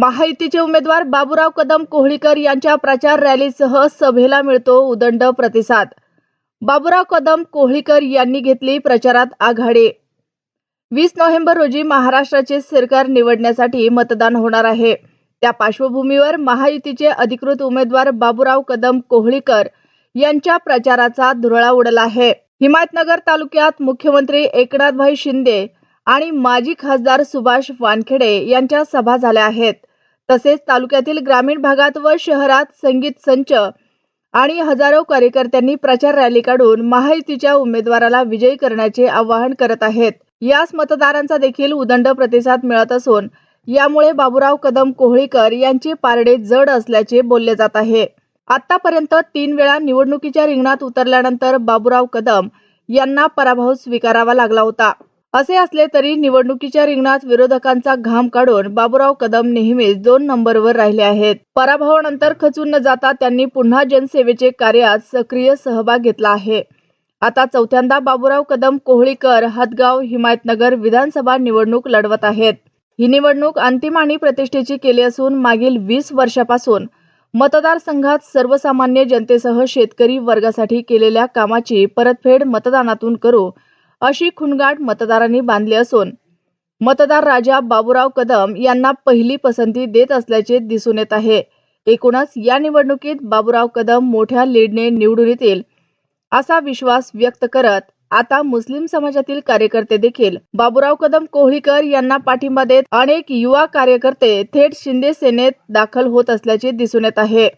महायुतीचे उमेदवार बाबूराव कदम कोहळीकर यांच्या प्रचार रॅलीसह सभेला मिळतो उदंड प्रतिसाद. बाबूराव कदम कोहळीकर यांनी घेतली प्रचारात आघाडी. वीस नोव्हेंबर रोजी महाराष्ट्राचे सरकार निवडण्यासाठी मतदान होणार आहे. त्या पार्श्वभूमीवर महायुतीचे अधिकृत उमेदवार बाबूराव कदम कोहळीकर यांच्या प्रचाराचा धुरळा उडला आहे. हिमायतनगर तालुक्यात मुख्यमंत्री एकनाथभाई शिंदे आणि माजी खासदार सुभाष वानखेडे यांच्या सभा झाल्या आहेत. तसेच तालुक्यातील ग्रामीण भागात व शहरात संगीत संच आणि हजारो कार्यकर्त्यांनी प्रचार रॅली काढून महायुतीच्या उमेदवाराला विजयी करण्याचे आवाहन करत आहेत. यास मतदारांचा देखील उदंड प्रतिसाद मिळत असून यामुळे बाबुराव कदम कोहळीकर यांचे पारडे जड असल्याचे बोलले जात आहे. आतापर्यंत तीन वेळा निवडणुकीच्या रिंगणात उतरल्यानंतर बाबुराव कदम यांना पराभव स्वीकारावा लागला होता. असे असले तरी निवडणुकीच्या रिंगणात विरोधकांचा घाम काढून बाबुराव कदम नेहमीच दोन नंबरवर राहिले आहेत. पराभवानंतर खचून न जाता त्यांनी पुन्हा जनसेवेचे कार्यात सक्रिय सहभाग घेतला आहे. आता चौथ्यांदा बाबुराव कदम कोहळीकर हदगाव हिमायतनगर विधानसभा निवडणूक लढवत आहेत. ही निवडणूक अंतिम आणि प्रतिष्ठेची केली असून मागील वीस वर्षापासून मतदारसंघात सर्वसामान्य जनतेसह शेतकरी वर्गासाठी केलेल्या कामाची परतफेड मतदानातून करू अशी खुणगाट मतदारांनी बांधली असून मतदार राजा बाबूराव कदम यांना पहिली पसंती देत असल्याचे दिसून येत आहे. एकूणच या निवडणुकीत बाबूराव कदम मोठ्या लीडने निवडून येतील असा विश्वास व्यक्त करत आता मुस्लिम समाजातील कार्यकर्ते देखील बाबूराव कदम कोहळीकर यांना पाठिंबा देत अनेक युवा कार्यकर्ते थेट शिंदे सेनेत दाखल होत असल्याचे दिसून येत आहे.